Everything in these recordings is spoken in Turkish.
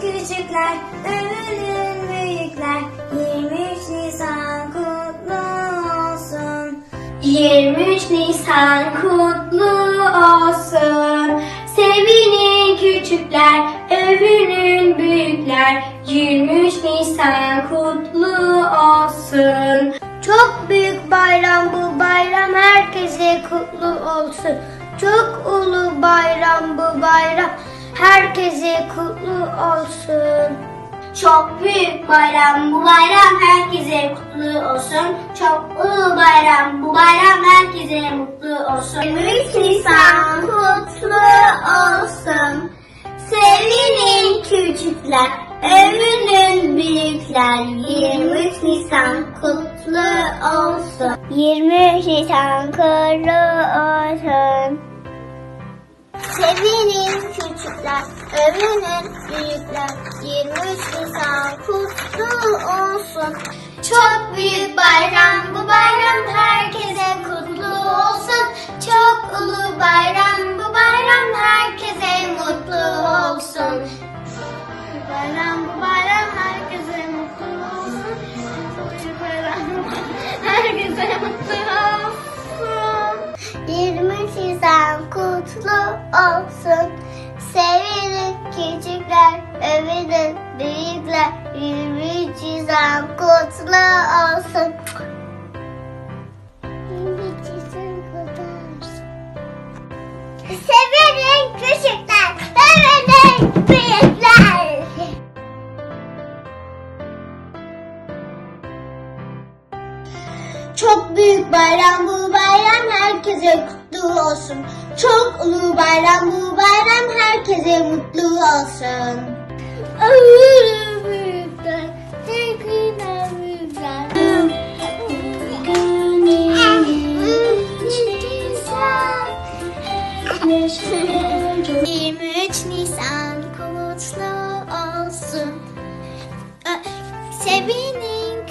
küçükler, ömrün büyükler. 23 Nisan kutlu olsun. 23 Nisan kutlu Sevinin küçükler, övünün büyükler. 23 Nisan kutlu olsun. Çok büyük bayram bu bayram herkese kutlu olsun. Çok ulu bayram bu bayram herkese kutlu olsun. Çok büyük bayram bu bayram herkese kutlu olsun. Çok ulu bayram bu bayram herkese mutlu olsun. Küçükler, övünün büyükler. 23 Nisan kutlu olsun. 23 Nisan kutlu olsun. Sevinin küçükler, övünün büyükler. 23 Nisan kutlu olsun. Çok büyük bayram bu bayram herkese kutlu olsun. Çok ulu bayram bu bayram herkese mutlu olsun. Bayram bu herkese mutlu olsun. Bayram herkese mutlu olsun. 23 Nisan kutlu olsun. Sevinin küçükler, övünün büyükler. 23 Nisan kutlu olsun. Bayram bu bayram herkese kutlu olsun. Çok ulu bayram bu bayram herkese mutlu olsun. Ağır büyükler, tekiler büyükler. Günün 23 Nisan kutlu olsun. Sevinin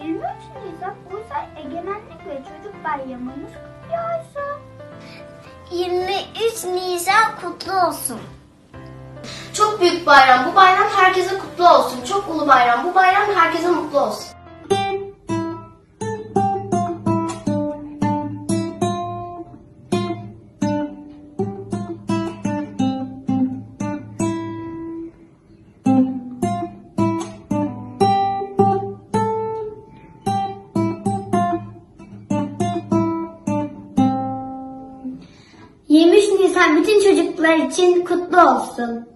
Nisan Ulusal Egemenlik ve Çocuk Bayramımız kutlu olsun. 23 Nisan kutlu olsun. Çok büyük bayram. Bu bayram herkese kutlu olsun. Çok ulu bayram. Bu bayram herkese mutlu olsun. Nisan bütün çocuklar için kutlu olsun.